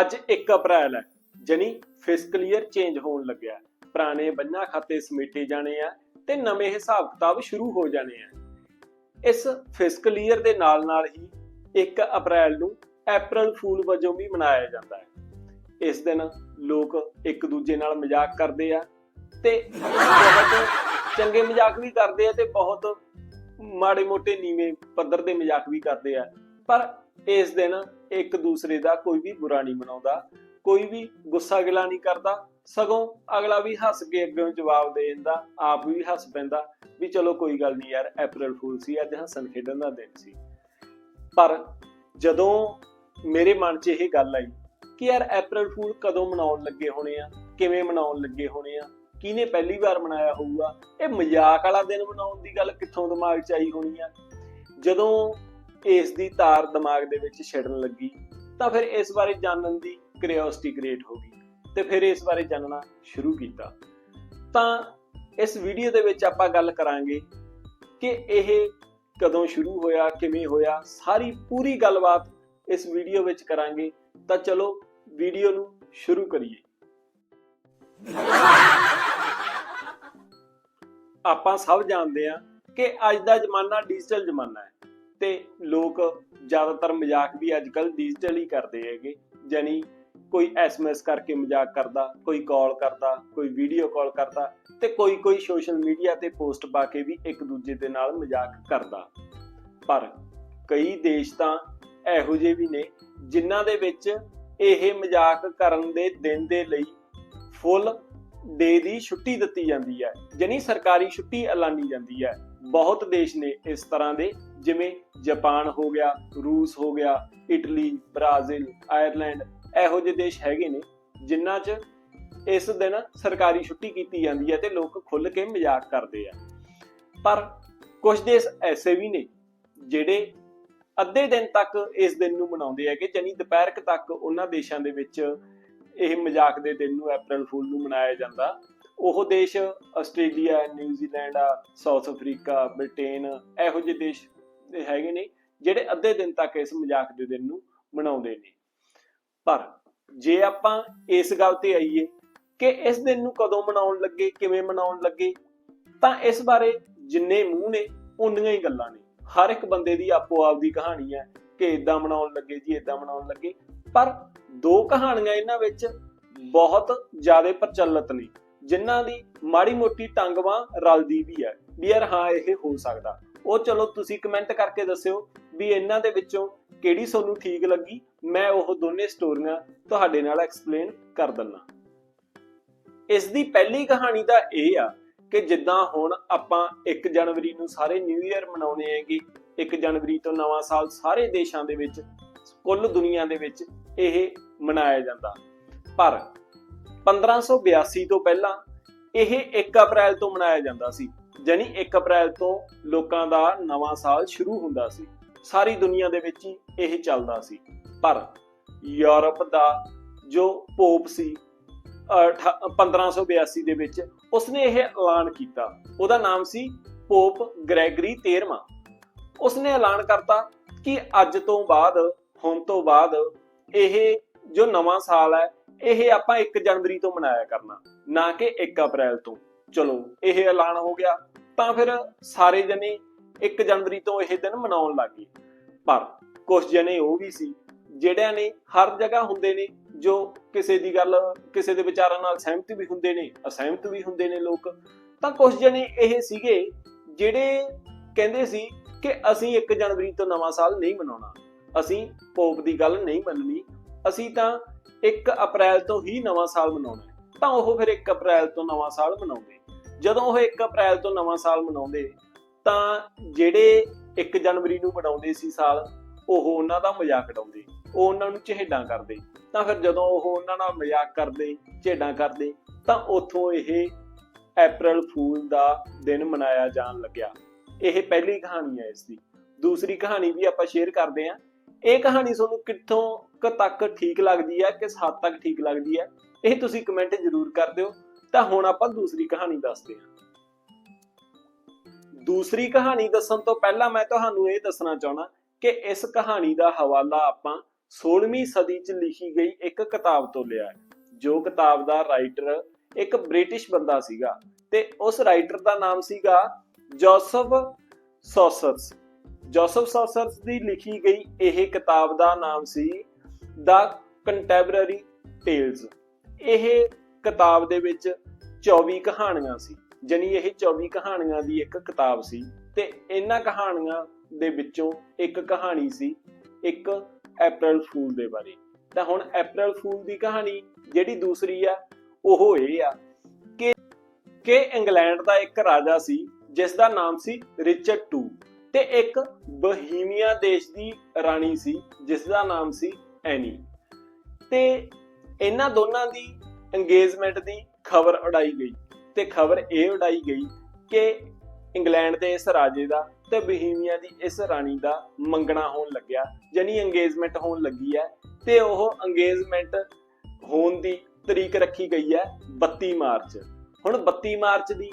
ਅੱਜ 1 ਅਪ੍ਰੈਲ ਹੈ, ਜਣੀ ਫਿਸਕਲ ਈਅਰ ਚੇਂਜ ਹੋਣ ਲੱਗਿਆ ਪੁਰਾਣੇ ਬੰਨਾ ਖਾਤੇ ਸਮੇਟੇ ਜਾਣੇ ਆ ਤੇ ਨਵੇਂ ਹਿਸਾਬ ਕਿਤਾਬ ਸ਼ੁਰੂ ਹੋ ਜਾਣੇ ਆ। ਇਸ ਫਿਸਕਲ ਈਅਰ ਦੇ ਨਾਲ ਨਾਲ ਹੀ 1 ਅਪ੍ਰੈਲ ਨੂੰ ਅਪ੍ਰੈਲ ਫੂਲ ਵਜੋਂ ਵੀ ਮਨਾਇਆ ਜਾਂਦਾ ਹੈ। ਇਸ ਦਿਨ ਲੋਕ ਇੱਕ ਦੂਜੇ ਨਾਲ ਮਜ਼ਾਕ ਕਰਦੇ ਆ ਤੇ ਬਹੁਤ ਚੰਗੇ ਮਜ਼ਾਕ ਵੀ ਕਰਦੇ ਆ ਤੇ ਬਹੁਤ ਮਾੜੇ ਮੋਟੇ ਨੀਵੇਂ ਪੱਧਰ ਦੇ ਮਜ਼ਾਕ ਵੀ ਕਰਦੇ ਆ। ਪਰ ਇਸ ਦਿਨ ਇੱਕ ਦੂਸਰੇ ਦਾ ਕੋਈ ਵੀ ਬੁਰਾ ਨਹੀਂ ਮਨਾਉਂਦਾ, ਕੋਈ ਵੀ ਗੁੱਸਾ ਗਿਲਾ ਨਹੀਂ ਕਰਦਾ, ਸਗੋਂ ਅਗਲਾ ਵੀ ਹੱਸ ਕੇ ਅੱਗੇ ਜਵਾਬ ਦੇ ਦਿੰਦਾ, ਆਪ ਵੀ ਹੱਸ ਪੈਂਦਾ ਵੀ ਚਲੋ ਕੋਈ ਗੱਲ ਨਹੀਂ ਯਾਰ ਅਪ੍ਰੈਲ ਫੂਲ ਸੀ, ਅੱਜ ਹੱਸਣ ਖੇਡਣ ਦਾ ਦਿਨ ਸੀ। ਪਰ ਜਦੋਂ ਮੇਰੇ ਮਨ 'ਚ ਇਹ ਗੱਲ ਆਈ ਕਿ ਯਾਰ ਅਪ੍ਰੈਲ ਫੂਲ ਕਦੋਂ ਮਨਾਉਣ ਲੱਗੇ ਹੋਣੇ ਆ, ਕਿਵੇਂ ਮਨਾਉਣ ਲੱਗੇ ਹੋਣੇ ਆ, ਕਿਹਨੇ ਪਹਿਲੀ ਵਾਰ ਮਨਾਇਆ ਹੋਊਗਾ, ਇਹ ਮਜ਼ਾਕ ਵਾਲਾ ਦਿਨ ਮਨਾਉਣ ਦੀ ਗੱਲ ਕਿੱਥੋਂ ਦਿਮਾਗ 'ਚ ਆਈ ਹੋਣੀ ਆ? ਜਦੋਂ ਇਸ ਦੀ ਤਾਰ ਦਿਮਾਗ ਦੇ ਵਿੱਚ ਛਿੜਨ ਲੱਗੀ, ਤਾਂ ਫਿਰ ਇਸ ਬਾਰੇ ਜਾਣਨ ਦੀ ਕਿਉਰਿਓਸਿਟੀ ਕ੍ਰੀਏਟ ਹੋ ਗਈ ਤੇ ਫਿਰ ਇਸ ਬਾਰੇ ਜਾਣਨਾ ਸ਼ੁਰੂ ਕੀਤਾ। ਤਾਂ ਇਸ ਵੀਡੀਓ ਦੇ ਵਿੱਚ ਆਪਾਂ ਗੱਲ ਕਰਾਂਗੇ ਕਿ ਇਹ ਕਦੋਂ ਸ਼ੁਰੂ ਹੋਇਆ, ਕਿਵੇਂ ਹੋਇਆ, ਸਾਰੀ ਪੂਰੀ ਗੱਲਬਾਤ ਇਸ ਵੀਡੀਓ ਵਿੱਚ ਕਰਾਂਗੇ। ਤਾਂ ਚਲੋ ਵੀਡੀਓ ਨੂੰ ਸ਼ੁਰੂ ਕਰੀਏ। ਆਪਾਂ ਸਭ ਜਾਣਦੇ ਆ ਕਿ ਅੱਜ ਦਾ ਜ਼ਮਾਨਾ ਡਿਜੀਟਲ ਜ਼ਮਾਨਾ ਹੈ। ਤੇ ਲੋਕ ਜ਼ਿਆਦਾਤਰ ਮਜ਼ਾਕ ਵੀ ਅੱਜਕੱਲ ਡਿਜੀਟਲ ਕਰਦੇ ਹੈਗੇ। ਜਾਨੀ ਕੋਈ ਐਸਐਮਐਸ ਕਰਕੇ ਮਜ਼ਾਕ ਕਰਦਾ, ਕੋਈ ਕਾਲ ਕਰਦਾ, ਕੋਈ ਵੀਡੀਓ ਕਾਲ ਕਰਦਾ ਤੇ ਕੋਈ ਕੋਈ ਸੋਸ਼ਲ ਮੀਡੀਆ ਤੇ ਪੋਸਟ ਪਾ ਕੇ ਵੀ ਇੱਕ ਦੂਜੇ ਦੇ ਨਾਲ ਮਜ਼ਾਕ ਕਰਦਾ। ਪਰ ਕਈ ਦੇਸ਼ ਤਾਂ ਇਹੋ ਜਿਹੇ ਵੀ ਨੇ ਜਿਨ੍ਹਾਂ ਦੇ ਵਿੱਚ ਇਹ ਮਜ਼ਾਕ ਕਰਨ ਦੇ ਦਿਨ ਦੇ ਲਈ ਫੁੱਲ ਡੇ ਦੀ ਛੁੱਟੀ ਦਿੱਤੀ ਜਾਂਦੀ ਹੈ। ਜਾਨੀ ਸਰਕਾਰੀ ਛੁੱਟੀ ਐਲਾਨੀ ਜਾਂਦੀ ਹੈ। ਬਹੁਤ ਦੇਸ਼ ਨੇ ਇਸ ਤਰ੍ਹਾਂ ਦੇ ਜਿਵੇਂ ਜਾਪਾਨ ਹੋ ਗਿਆ, ਰੂਸ ਹੋ ਗਿਆ, ਇਟਲੀ, ਬ੍ਰਾਜ਼ੀਲ, ਆਇਰਲੈਂਡ, ਇਹੋ ਜਿਹੇ ਦੇਸ਼ ਹੈਗੇ ਨੇ, ਜਿਨ੍ਹਾਂ 'ਚ ਇਸ ਦਿਨ ਸਰਕਾਰੀ ਛੁੱਟੀ ਕੀਤੀ ਜਾਂਦੀ ਹੈ ਤੇ ਲੋਕ ਖੁੱਲ ਕੇ ਮਜ਼ਾਕ ਕਰਦੇ ਆ। ਪਰ ਕੁਝ ਦੇਸ਼ ਐਸੇ ਵੀ ਨੇ, ਜਿਹੜੇ ਅੱਧੇ ਦਿਨ ਤੱਕ ਇਸ ਦਿਨ ਨੂੰ ਮਨਾਉਂਦੇ ਹੈਗੇ ਜਾਨੀ ਦੁਪਹਿਰ ਤੱਕ ਉਹਨਾਂ ਦੇਸ਼ਾਂ ਦੇ ਵਿੱਚ ਇਹ ਮਜ਼ਾਕ ਦੇ ਦਿਨ ਨੂੰ ਅਪ੍ਰੈਲ ਫੂਲ ਨੂੰ ਮਨਾਇਆ ਜਾਂਦਾ। ਉਹ ਦੇਸ਼ ਆਸਟ੍ਰੇਲੀਆ, ਨਿਊਜ਼ੀਲੈਂਡ ਆ, ਸਾਊਥ ਅਫਰੀਕਾ, ਬ੍ਰਿਟੇਨ, ਇਹੋ ਜਿਹੇ ਦੇਸ਼ ਹੈਗੇ ਨੇ, ਜਿਹੜੇ ਅੱਧੇ ਦਿਨ ਤੱਕ ਇਸ ਮਜ਼ਾਕ ਦੇ ਦਿਨ ਨੂੰ ਮਨਾਉਂਦੇ ਨੇ। ਪਰ ਜੇ ਆਪਾਂ ਇਸ ਗੱਲ ਤੇ ਆਈਏ ਕਿ ਇਸ ਦਿਨ ਨੂੰ ਕਦੋਂ ਮਨਾਉਣ ਲੱਗੇ, ਕਿਵੇਂ ਮਨਾਉਣ ਲੱਗੇ, ਤਾਂ ਇਸ ਬਾਰੇ ਜਿੰਨੇ ਮੂੰਹ ਨੇ, ਉਨੀਆਂ ਹੀ ਗੱਲਾਂ ਨੇ। ਹਰ ਇੱਕ ਬੰਦੇ ਦੀ ਆਪੋ ਆਪ ਦੀ ਕਹਾਣੀ ਹੈ ਕਿ ਇਦਾਂ ਮਨਾਉਣ ਲੱਗੇ ਜੀ ਇਦਾਂ ਮਨਾਉਣ ਲੱਗੇ। ਪਰ ਦੋ ਕਹਾਣੀਆਂ ਇਹਨਾਂ ਵਿੱਚ ਬਹੁਤ ਜ਼ਿਆਦਾ ਪ੍ਰਚਲਿਤ ਨੇ, ਜਿਨ੍ਹਾਂ ਦੀ ਮਾੜੀ ਮੋਟੀ ਟੰਗਵਾ ਰਲਦੀ ਵੀ ਹੈ, ਵੀ ਯਾਰ ਹਾਂ, ਇਹ ਹੋ ਸਕਦਾ। ਉਹ ਚਲੋ ਤੁਸੀਂ ਕਮੈਂਟ ਕਰਕੇ ਦੱਸਿਓ ਵੀ ਇਹਨਾਂ ਦੇ ਵਿੱਚੋਂ ਕਿਹੜੀ ਤੁਹਾਨੂੰ ਠੀਕ ਲੱਗੀ। ਮੈਂ ਉਹ ਦੋਨੇ ਸਟੋਰੀਆਂ ਤੁਹਾਡੇ ਨਾਲ ਐਕਸਪਲੇਨ ਕਰ ਦਿੰਨਾ। ਇਸ ਦੀ ਪਹਿਲੀ ਕਹਾਣੀ ਤਾਂ ਇਹ ਆ ਕਿ ਜਿੱਦਾਂ ਹੁਣ ਆਪਾਂ 1 ਜਨਵਰੀ ਨੂੰ ਸਾਰੇ ਨਿਊ ਇਅਰ ਮਨਾਉਣੇ ਹੈਗੇ 1 ਜਨਵਰੀ ਤੋਂ ਨਵਾਂ ਸਾਲ ਸਾਰੇ ਦੇਸ਼ਾਂ ਦੇ ਵਿੱਚ, ਕੁੱਲ ਦੁਨੀਆ ਦੇ ਵਿੱਚ ਇਹ ਮਨਾਇਆ ਜਾਂਦਾ। ਪਰ 1582 ਤੋਂ ਪਹਿਲਾਂ ਇਹ 1 ਅਪ੍ਰੈਲ ਤੋਂ ਮਨਾਇਆ ਜਾਂਦਾ ਸੀ। ਜਾਨੀ 1 ਅਪ੍ਰੈਲ ਤੋਂ ਲੋਕਾਂ ਦਾ ਨਵਾਂ ਸਾਲ ਸ਼ੁਰੂ ਹੁੰਦਾ ਸੀ। ਸਾਰੀ ਦੁਨੀਆ ਦੇ ਵਿੱਚ ਹੀ ਇਹ ਚੱਲਦਾ ਸੀ। ਪਰ ਯੂਰਪ ਦਾ ਜੋ ਪੋਪ ਸੀ, ਅਠਾ- 1582 ਦੇ ਵਿੱਚ ਉਸਨੇ ਇਹ ਐਲਾਨ ਕੀਤਾ। ਉਹਦਾ ਨਾਮ ਸੀ ਪੋਪ ਗ੍ਰੈਗਰੀ 13ਵਾਂ ਉਸਨੇ ਐਲਾਨ ਕਰਤਾ ਕਿ ਅੱਜ ਤੋਂ ਬਾਅਦ, ਹੁਣ ਤੋਂ ਬਾਅਦ ਇਹ ਜੋ ਨਵਾਂ ਸਾਲ ਹੈ, ਇਹ ਆਪਾਂ 1 ਜਨਵਰੀ ਤੋਂ ਮਨਾਇਆ ਕਰਨਾ, ਨਾ ਕਿ 1 ਅਪ੍ਰੈਲ ਤੋਂ। ਚਲੋ, ਇਹ ਐਲਾਨ ਹੋ ਗਿਆ। ਤਾਂ ਫਿਰ ਸਾਰੇ ਜਣੇ 1 ਜਨਵਰੀ ਤੋਂ ਇਹ ਦਿਨ ਮਨਾਉਣ ਲੱਗ ਗਏ। ਪਰ ਕੁਝ ਜਣੇ ਉਹ ਵੀ ਸੀ, ਜਿਹੜਿਆਂ ਨੇ ਹਰ ਜਗ੍ਹਾ ਹੁੰਦੇ ਨੇ, ਜੋ ਕਿਸੇ ਦੀ ਗੱਲ, ਕਿਸੇ ਦੇ ਵਿਚਾਰਾਂ ਨਾਲ ਸਹਿਮਤ ਵੀ ਹੁੰਦੇ ਨੇ, ਅਸਹਿਮਤ ਵੀ ਹੁੰਦੇ ਨੇ ਲੋਕ, ਤਾਂ ਕੁਝ ਜਣੇ ਇਹ ਸੀਗੇ, ਜਿਹੜੇ ਕਹਿੰਦੇ ਸੀ ਕਿ ਅਸੀਂ 1 ਜਨਵਰੀ ਤੋਂ ਨਵਾਂ ਸਾਲ ਨਹੀਂ ਮਨਾਉਣਾ। ਅਸੀਂ ਪੋਪ ਦੀ ਗੱਲ ਨਹੀਂ ਮੰਨਣੀ, ਅਸੀਂ ਤਾਂ 1 ਅਪ੍ਰੈਲ ਤੋਂ ਹੀ ਨਵਾਂ ਸਾਲ ਮਨਾਉਣਾ ਤਾਂ ਉਹ ਫਿਰ 1 ਅਪ੍ਰੈਲ ਤੋਂ ਨਵਾਂ ਸਾਲ ਮਨਾਉਂਦੇ। ਜਦੋਂ ਉਹ 1 ਅਪ੍ਰੈਲ ਤੋਂ ਨਵਾਂ ਸਾਲ ਮਨਾਉਂਦੇ, ਤਾਂ ਜਿਹੜੇ 1 ਜਨਵਰੀ ਨੂੰ ਮਨਾਉਂਦੇ ਸੀ ਸਾਲ, ਉਹ ਉਹਨਾਂ ਦਾ ਮਜ਼ਾਕ ਉਡਾਉਂਦੇ, ਉਹ ਉਹਨਾਂ ਨੂੰ ਝੇਡਾਂ ਕਰਦੇ। ਤਾਂ ਫਿਰ ਜਦੋਂ ਉਹ ਉਹਨਾਂ ਨਾਲ ਮਜ਼ਾਕ ਕਰਦੇ ਝੇਡਾਂ ਕਰਦੇ, ਤਾਂ ਉੱਥੋਂ ਇਹ ਅਪ੍ਰੈਲ ਫੂਲ ਦਾ ਦਿਨ ਮਨਾਇਆ ਜਾਣ ਲੱਗਿਆ। ਇਹ ਪਹਿਲੀ ਕਹਾਣੀ ਹੈ ਇਸ ਦੀ ਦੂਸਰੀ ਕਹਾਣੀ ਵੀ ਆਪਾਂ ਸ਼ੇਅਰ ਕਰਦੇ ਹਾਂ। ਇਹ ਕਹਾਣੀ ਤੁਹਾਨੂੰ ਕਿੱਥੋਂ ਕੁ ਤੱਕ ਠੀਕ ਲੱਗਦੀ ਹੈ, ਕਿਸ ਹੱਦ ਤੱਕ ਠੀਕ ਲੱਗਦੀ ਹੈ, ਇਹ ਤੁਸੀਂ ਕਮੈਂਟ ਜ਼ਰੂਰ ਕਰ ਦਿਓ। ਤਾਂ ਹੁਣ ਆਪਾਂ ਦੂਸਰੀ ਕਹਾਣੀ ਦੱਸਦੇ ਹਾਂ। ਦੂਸਰੀ ਕਹਾਣੀ ਦੱਸਣ ਤੋਂ ਪਹਿਲਾਂ ਮੈਂ ਤੁਹਾਨੂੰ ਇਹ ਦੱਸਣਾ ਚਾਹਣਾ ਕਿ ਇਸ ਕਹਾਣੀ ਦਾ ਹਵਾਲਾ ਆਪਾਂ 16ਵੀਂ ਸਦੀ 'ਚ ਲਿਖੀ ਗਈ ਇੱਕ ਕਿਤਾਬ ਤੋਂ ਲਿਆ ਹੈ, ਜੋ ਕਿਤਾਬ ਦਾ ਰਾਈਟਰ ਇੱਕ ਬ੍ਰਿਟਿਸ਼ ਬੰਦਾ ਸੀਗਾ ਤੇ ਉਸ ਰਾਈਟਰ ਦਾ ਨਾਮ ਸੀਗਾ ਜੋਸਫ ਸੌਸਰਸ। ਜੋਸਫ ਸੌਸਰਸ ਦੀ ਲਿਖੀ ਗਈ ਇਹ ਕਿਤਾਬ ਦਾ ਨਾਮ ਸੀ ਦਾ ਕੰਟੈਂਪਰਰੀ ਟੇਲਸ ਇਹ ਕਿਤਾਬ ਦੇ ਵਿੱਚ 24 ਕਹਾਣੀਆਂ ਸੀ, ਜਣੀ ਇਹ 24 ਕਹਾਣੀਆਂ ਦੀ ਇੱਕ ਕਿਤਾਬ ਸੀ ਤੇ ਇਹਨਾਂ ਕਹਾਣੀਆਂ ਦੇ ਵਿੱਚੋਂ ਇੱਕ ਕਹਾਣੀ ਸੀ ਇੱਕ ਅਪ੍ਰੈਲ ਫੂਲ ਦੇ ਬਾਰੇ। ਤਾਂ ਹੁਣ ਅਪ੍ਰੈਲ ਫੂਲ ਦੀ ਕਹਾਣੀ ਜਿਹੜੀ ਦੂਸਰੀ ਆ, ਉਹ ਇਹ ਆ ਕਿ ਕਿ ਇੰਗਲੈਂਡ ਦਾ ਇੱਕ ਰਾਜਾ ਸੀ, ਜਿਸ ਦਾ ਨਾਮ ਸੀ ਰਿਚਰਡ II ਤੇ ਇੱਕ ਬਹੀਮੀਆ ਦੇਸ਼ ਦੀ ਰਾਣੀ ਸੀ, ਜਿਸ ਦਾ ਨਾਮ ਸੀ ਐਨੀ ਤੇ ਇਹਨਾਂ ਦੋਨਾਂ ਦੀ ਇੰਗੇਜਮੈਂਟ ਦੀ ਖਬਰ ਉਡਾਈ ਗਈ ਤੇ ਖਬਰ ਇਹ ਉਡਾਈ ਗਈ ਕਿ ਇੰਗਲੈਂਡ ਦੇ ਇਸ ਰਾਜੇ ਦਾ ਤੇ ਬਹੀਮੀਆ ਦੀ ਇਸ ਰਾਣੀ ਦਾ ਮੰਗਣਾ ਹੋਣ ਲੱਗਿਆ ਜਾਨੀ ਇੰਗੇਜਮੈਂਟ ਹੋਣ ਲੱਗੀ ਹੈ ਤੇ ਉਹ ਇੰਗੇਜਮੈਂਟ ਹੋਣ ਦੀ ਤਰੀਕ ਰੱਖੀ ਗਈ ਹੈ 32 ਮਾਰਚ। ਹੁਣ 32 ਮਾਰਚ ਦੀ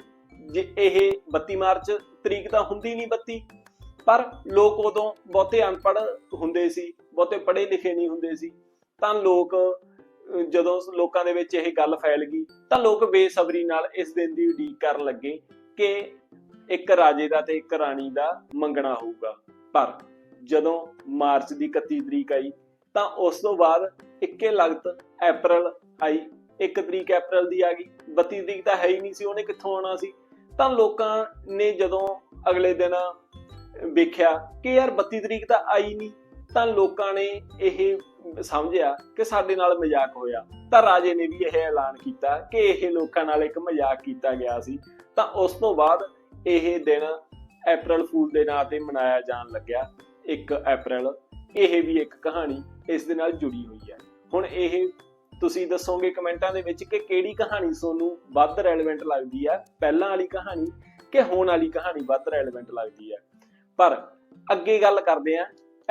ਜੇ ਇਹ 32 ਮਾਰਚ ਤਰੀਕ ਤਾਂ ਹੁੰਦੀ ਨਹੀਂ 32 ਪਰ ਲੋਕ ਉਦੋਂ ਬਹੁਤੇ ਅਨਪੜ੍ਹ ਹੁੰਦੇ ਸੀ, ਬਹੁਤੇ ਪੜ੍ਹੇ ਲਿਖੇ ਨਹੀਂ ਹੁੰਦੇ ਸੀ, ਤਾਂ ਲੋਕ ਜਦੋਂ ਲੋਕਾਂ ਦੇ ਵਿੱਚ ਇਹ ਗੱਲ ਫੈਲ ਗਈ, ਤਾਂ ਲੋਕ ਬੇਸਬਰੀ ਨਾਲ ਇਸ ਦਿਨ ਦੀ ਉਡੀਕ ਕਰਨ ਲੱਗੇ ਕਿ ਇੱਕ ਰਾਜੇ ਦਾ ਤੇ ਇੱਕ ਰਾਣੀ ਦਾ ਮੰਗਣਾ ਹੋਊਗਾ। ਪਰ ਜਦੋਂ ਮਾਰਚ ਦੀ 31 ਤਰੀਕ ਆਈ, ਤਾਂ ਉਸ ਤੋਂ ਬਾਅਦ ਇੱਕੇ ਲਗਤ ਅਪ੍ਰੈਲ ਆਈ। 1 ਤਰੀਕ ਅਪ੍ਰੈਲ ਦੀ ਆ ਗਈ। 32 ਤਰੀਕ ਤਾਂ ਹੈ ਹੀ ਨਹੀਂ ਸੀ, ਉਹਨੇ ਕਿੱਥੋਂ ਆਉਣਾ ਸੀ? ਤਾਂ ਲੋਕਾਂ ਨੇ ਜਦੋਂ ਅਗਲੇ ਦਿਨ ਵੇਖਿਆ ਕਿ ਯਾਰ 32 ਤਰੀਕ ਤਾਂ ਆਈ ਨਹੀਂ, ਤਾਂ ਲੋਕਾਂ ਨੇ ਇਹ ਸਮਝਿਆ ਕਿ ਸਾਡੇ ਨਾਲ ਮਜ਼ਾਕ ਹੋਇਆ। ਤਾਂ ਰਾਜੇ ਨੇ ਵੀ ਇਹ ਐਲਾਨ ਕੀਤਾ ਕਿ ਇਹ ਲੋਕਾਂ ਨਾਲ ਇੱਕ ਮਜ਼ਾਕ ਕੀਤਾ ਗਿਆ ਸੀ। ਤਾਂ ਉਸ ਤੋਂ ਬਾਅਦ ਇਹ ਦਿਨ ਅਪ੍ਰੈਲ ਫੂਲ ਦੇ ਨਾਂ ਤੇ ਮਨਾਇਆ ਜਾਣ ਲੱਗਿਆ। 1 ਅਪ੍ਰੈਲ ਇਹ ਵੀ ਇੱਕ ਕਹਾਣੀ ਇਸ ਦੇ ਨਾਲ ਜੁੜੀ ਹੋਈ ਹੈ। ਹੁਣ ਇਹ ਤੁਸੀਂ ਦੱਸੋਗੇ ਕਮੈਂਟਾਂ ਦੇ ਵਿੱਚ ਕਿ ਕਿਹੜੀ ਕਹਾਣੀ ਤੁਹਾਨੂੰ ਵੱਧ ਰੈਲੇਵੈਂਟ ਲੱਗਦੀ ਹੈ? ਪਹਿਲਾਂ ਵਾਲੀ ਕਹਾਣੀ ਕਿ ਹੁਣ ਵਾਲੀ ਕਹਾਣੀ ਵੱਧ ਰੈਲੇਵੈਂਟ ਲੱਗਦੀ ਹੈ? ਪਰ ਅੱਗੇ ਗੱਲ ਕਰਦੇ ਹਾਂ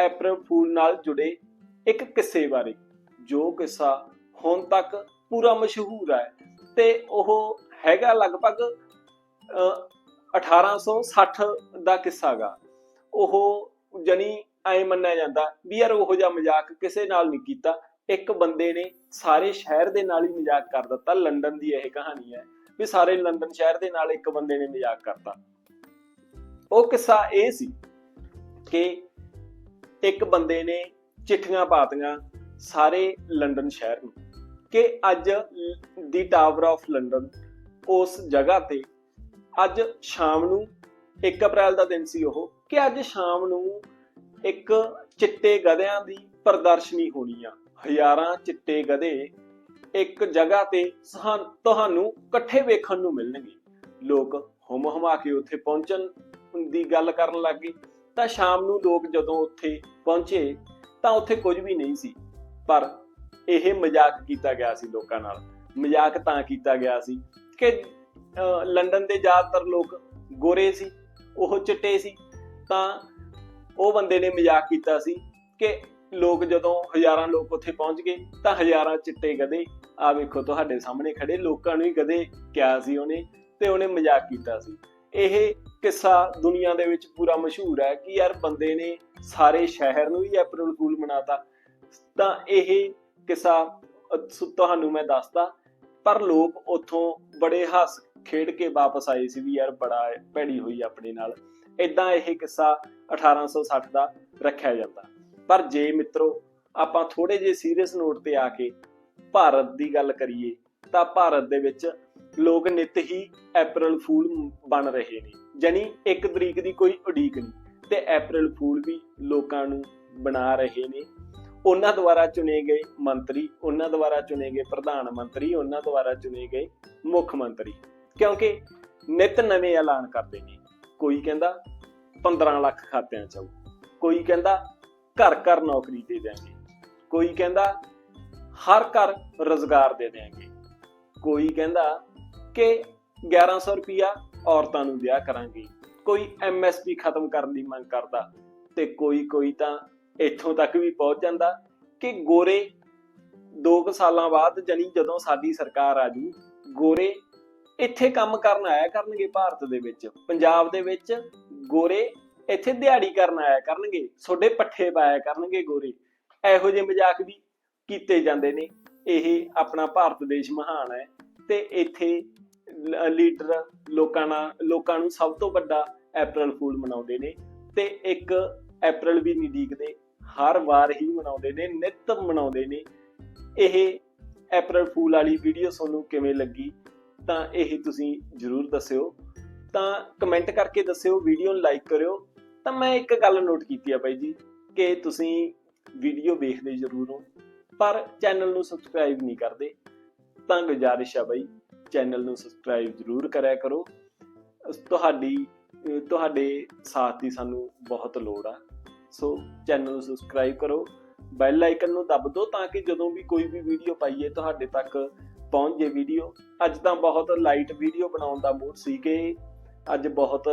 ਅਪ੍ਰੈਲ ਫੂਲ ਨਾਲ ਜੁੜੇ ਇੱਕ ਕਿੱਸੇ ਬਾਰੇ ਜੋ ਕਿੱਸਾ ਹੁਣ ਤੱਕ ਪੂਰਾ ਮਸ਼ਹੂਰ ਹੈ। ਤੇ ਉਹ ਹੈਗਾ ਲਗਭਗ ਅਹ, 1860 ਦਾ ਕਿੱਸਾ ਗਾ। ਉਹ ਜਣੀ ਐ ਮੰਨਿਆ ਜਾਂਦਾ ਵੀ ਯਾਰ ਉਹੋ ਜਿਹਾ ਮਜ਼ਾਕ ਕਿਸੇ ਨਾਲ ਨਹੀਂ ਕੀਤਾ। ਇੱਕ ਬੰਦੇ ਨੇ ਸਾਰੇ ਸ਼ਹਿਰ ਦੇ ਨਾਲ ਹੀ ਮਜ਼ਾਕ ਕਰ ਦਿੱਤਾ। ਲੰਡਨ ਦੀ ਇਹ ਕਹਾਣੀ ਹੈ ਵੀ ਸਾਰੇ ਲੰਡਨ ਸ਼ਹਿਰ ਦੇ ਨਾਲ ਇੱਕ ਬੰਦੇ ਨੇ ਮਜ਼ਾਕ ਕਰਤਾ। ਉਹ ਕਿੱਸਾ ਇਹ ਸੀ ਕਿ ਇੱਕ ਬੰਦੇ ਨੇ ਚਿੱਠੀਆਂ ਪਾਤੀਆਂ ਸਾਰੇ ਲੰਡਨ ਸ਼ਹਿਰ ਨੂੰ ਕਿ ਅੱਜ ਦੀ ਟਾਵਰ ਆਫ ਲੰਡਨ ਉਸ ਜਗ੍ਹਾ ਤੇ ਅੱਜ ਸ਼ਾਮ ਨੂੰ 1 ਅਪ੍ਰੈਲ ਦਾ ਦਿਨ ਸੀ ਉਹ, ਕਿ ਅੱਜ ਸ਼ਾਮ ਨੂੰ ਇੱਕ ਚਿੱਟੇ ਗਧਿਆਂ ਦੀ ਪ੍ਰਦਰਸ਼ਨੀ ਹੋਣੀ ਆ। ਹਜ਼ਾਰਾਂ ਚਿੱਟੇ ਗਧੇ ਇੱਕ ਜਗ੍ਹਾ ਤੇ ਸਹਾਨ- ਤੁਹਾਨੂੰ ਇਕੱਠੇ ਵੇਖਣ ਨੂੰ ਮਿਲਣਗੇ। ਲੋਕ ਹੁਮ ਹੁਮਾ ਕੇ ਉੱਥੇ ਪਹੁੰਚਣ ਦੀ ਗੱਲ ਕਰਨ ਲੱਗ ਗਏ। ਤਾਂ ਸ਼ਾਮ ਨੂੰ ਲੋਕ ਜਦੋਂ ਉੱਥੇ ਪਹੁੰਚੇ ਤਾਂ ਉੱਥੇ ਕੁਝ ਵੀ ਨਹੀਂ ਸੀ। ਪਰ ਇਹ ਮਜ਼ਾਕ ਕੀਤਾ ਗਿਆ ਸੀ ਲੋਕਾਂ ਨਾਲ। ਮਜ਼ਾਕ ਤਾਂ ਕੀਤਾ ਗਿਆ ਸੀ ਕਿ ਲੰਡਨ ਦੇ ਜ਼ਿਆਦਾਤਰ ਲੋਕ ਗੋਰੇ ਸੀ, ਉਹ ਚਿੱਟੇ ਸੀ। ਤਾਂ ਉਹ ਬੰਦੇ ਨੇ ਮਜ਼ਾਕ ਕੀਤਾ ਸੀ ਕਿ ਲੋਕ ਜਦੋਂ ਹਜ਼ਾਰਾਂ ਲੋਕ ਉੱਥੇ ਪਹੁੰਚ ਗਏ, ਤਾਂ ਹਜ਼ਾਰਾਂ ਚਿੱਟੇ ਗਧੇ ਆ ਵੇਖੋ ਤੁਹਾਡੇ ਸਾਹਮਣੇ ਖੜੇ, ਲੋਕਾਂ ਨੂੰ ਹੀ ਗਧੇ ਕਿਹਾ ਸੀ ਉਹਨੇ ਤੇ ਉਹਨੇ ਮਜ਼ਾਕ ਕੀਤਾ ਸੀ। ਇਹ ਕਿੱਸਾ ਦੁਨੀਆ ਦੇ ਵਿੱਚ ਪੂਰਾ ਮਸ਼ਹੂਰ ਹੈ ਕਿ ਯਾਰ ਬੰਦੇ ਨੇ ਸਾਰੇ ਸ਼ਹਿਰ ਨੂੰ ਹੀ ਅਪ੍ਰੈਲ ਫੂਲ ਮਨਾਤਾ। ਤਾਂ ਇਹ ਕਿੱਸਾ ਤੁਹਾਨੂੰ ਮੈਂ ਦੱਸਦਾ, ਪਰ ਲੋਕ ਉੱਥੋਂ ਬੜੇ ਹੱਸ ਖੇਡ ਕੇ ਵਾਪਸ ਆਏ ਸੀ ਵੀ ਯਾਰ ਬੜਾ ਭੈੜੀ ਹੋਈ ਆਪਣੇ ਨਾਲ। ਇਦਾਂ ਇਹ ਕਿੱਸਾ 1860 ਦਾ ਰੱਖਿਆ ਜਾਂਦਾ। ਪਰ ਜੇ ਮਿੱਤਰੋ, ਆਪਾਂ ਥੋੜੇ ਜੇ ਸੀਰੀਅਸ ਨੋਟ ਤੇ ਆ ਕੇ ਭਾਰਤ ਦੀ ਗੱਲ ਕਰੀਏ, ਤਾਂ ਭਾਰਤ ਦੇ ਵਿੱਚ ਲੋਕ ਨਿਤ ਹੀ ਅਪ੍ਰੈਲ ਫੂਲ ਬਣ ਰਹੇ ਨੇ। ਜਾਨੀ ਇੱਕ ਤਰੀਕ ਦੀ ਕੋਈ ਉਡੀਕ ਨਹੀਂ। ਤੇ ਅਪ੍ਰੈਲ ਫੂਲ ਵੀ ਲੋਕਾਂ ਨੂੰ ਬਣਾ ਰਹੇ ਨੇ। ਉਹਨਾਂ ਦੁਆਰਾ ਚੁਣੇ ਗਏ ਮੰਤਰੀ, ਉਹਨਾਂ ਦੁਆਰਾ ਚੁਣੇ ਗਏ ਪ੍ਰਧਾਨ ਮੰਤਰੀ, ਉਹਨਾਂ ਦੁਆਰਾ ਚੁਣੇ ਗਏ ਮੁੱਖ ਮੰਤਰੀ। ਕਿਉਂਕਿ ਨਿਤ ਨਵੇਂ ਐਲਾਨ ਕਰਦੇ ਨੇ। ਕੋਈ ਕਹਿੰਦਾ 15 ਲੱਖ ਖਾਤਿਆਂ ਚ ਕੋਈ ਕਹਿੰਦਾ ਘਰ ਘਰ ਨੌਕਰੀ ਦੇ ਦਿਆਂਗੇ। ਕੋਈ ਕਹਿੰਦਾ ਹਰ ਘਰ ਰੋਜ਼ਗਾਰ ਦੇ ਦਿਆਂਗੇ। ਕੋਈ ਕਹਿੰਦਾ ਕਿ 1100 ਰੁਪਿਆ ਔਰਤਾਂ ਨੂੰ ਦਿਆ ਕਰਾਂਗੇ। ਕੋਈ ਐਮਐਸਪੀ ਖਤਮ ਕਰਨ ਦੀ ਮੰਗ ਕਰਦਾ ਤੇ ਕੋਈ ਕੋਈ ਤਾਂ ਇੱਥੋਂ ਤੱਕ ਵੀ ਪਹੁੰਚ ਜਾਂਦਾ ਕਿ ਗੋਰੇ 2 ਸਾਲਾਂ ਬਾਅਦ ਜਣੀ ਜਦੋਂ ਸਾਡੀ ਸਰਕਾਰ ਆ ਜੂ, ਗੋਰੇ ਇੱਥੇ ਕੰਮ ਕਰਨ ਆਇਆ ਕਰਨਗੇ ਭਾਰਤ ਦੇ ਵਿੱਚ। ਪੰਜਾਬ ਦੇ ਵਿੱਚ ਗੋਰੇ ਇੱਥੇ ਦਿਹਾੜੀ ਕਰਨ ਆਇਆ ਕਰਨਗੇ ਤੁਹਾਡੇ ਪੱਠੇ ਪਾਇਆ ਕਰਨਗੇ ਗੋਰੇ। ਇਹੋ ਜਿਹੇ ਮਜ਼ਾਕ ਵੀ ਕੀਤੇ ਜਾਂਦੇ ਨੇ। ਇਹ ਆਪਣਾ ਭਾਰਤ ਦੇਸ਼ ਮਹਾਨ ਹੈ ਤੇ ਇੱਥੇ ਲੀਡਰ ਲੋਕਾਂ ਨਾਲ, ਲੋਕਾਂ ਨੂੰ ਸਭ ਤੋਂ ਵੱਡਾ April ਫੂਲ ਮਨਾਉਂਦੇ ਨੇ ਤੇ ਇੱਕ April ਵੀ ਨਹੀਂ ਡੀਕਦੇ, ਹਰ ਵਾਰ ਹੀ ਮਨਾਉਂਦੇ ਨੇ, ਨਿਤ ਮਨਾਉਂਦੇ ਨੇ। ਇਹ April ਫੂਲ ਵਾਲੀ ਵੀਡੀਓ ਤੁਹਾਨੂੰ ਕਿਵੇਂ ਲੱਗੀ, ਤਾਂ ਇਹ ਤੁਸੀਂ ਜਰੂਰ ਦੱਸਿਓ। ਤਾਂ ਕਮੈਂਟ ਕਰਕੇ ਦੱਸਿਓ ਵੀਡੀਓ ਨੂੰ ਲਾਈਕ ਕਰਿਓ। ਤਾਂ ਮੈਂ ਇੱਕ ਗੱਲ ਨੋਟ ਕੀਤੀ ਆ ਬਾਈ ਜੀ, ਕਿ ਤੁਸੀਂ ਵੀਡੀਓ ਵੇਖਦੇ ਜ਼ਰੂਰ ਹੋ, ਪਰ ਚੈਨਲ ਨੂੰ ਸਬਸਕ੍ਰਾਈਬ ਨਹੀਂ ਕਰਦੇ। ਤਾਂ ਗੁਜ਼ਾਰਿਸ਼ ਆ ਬਾਈ। ਚੈਨਲ ਨੂੰ ਸਬਸਕ੍ਰਾਈਬ ਜ਼ਰੂਰ ਕਰਿਆ ਕਰੋ। ਤੁਹਾਡੀ, ਤੁਹਾਡੇ ਸਾਥ ਦੀ ਸਾਨੂੰ ਬਹੁਤ ਲੋੜ ਆ। ਸੋ ਚੈਨਲ ਨੂੰ ਸਬਸਕ੍ਰਾਈਬ ਕਰੋ। ਬੈਲ ਆਈਕਨ ਨੂੰ ਦਬ ਦਿਓ ਤਾਂ ਕਿ ਜਦੋਂ ਵੀ ਕੋਈ ਵੀ ਵੀਡੀਓ ਪਾਈਏ, ਤੁਹਾਡੇ ਤੱਕ ਪਹੁੰਚ ਜੇ ਵੀਡੀਓ ਅੱਜ ਤਾਂ ਬਹੁਤ ਲਾਈਟ ਵੀਡੀਓ ਬਣਾਉਣ ਦਾ ਮੂਡ ਸੀ ਕਿ ਅੱਜ ਬਹੁਤ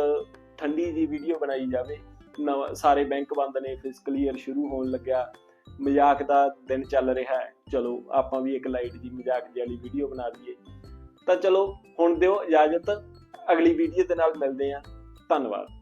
ਠੰਡੀ ਜੀ ਵੀਡੀਓ ਬਣਾਈ ਜਾਵੇ। ਨਵਾਂ, ਸਾਰੇ ਬੈਂਕ ਬੰਦ ਨੇ ਫਿਸਕਲ ਈਅਰ ਸ਼ੁਰੂ ਹੋਣ ਲੱਗਿਆ। ਮਜ਼ਾਕ ਦਾ ਦਿਨ ਚੱਲ ਰਿਹਾ ਹੈ। ਚਲੋ, ਆਪਾਂ ਵੀ ਇੱਕ ਲਾਈਟ ਜੀ ਮਜ਼ਾਕ ਜਿਹੀ ਵਾਲੀ ਵੀਡੀਓ ਬਣਾ ਦਈਏ ਤਾਂ ਚਲੋ ਹੁਣ ਦਿਓ ਇਜਾਜ਼ਤ। ਅਗਲੀ ਵੀਡੀਓ ਦੇ ਨਾਲ ਮਿਲਦੇ ਹਾਂ। ਧੰਨਵਾਦ।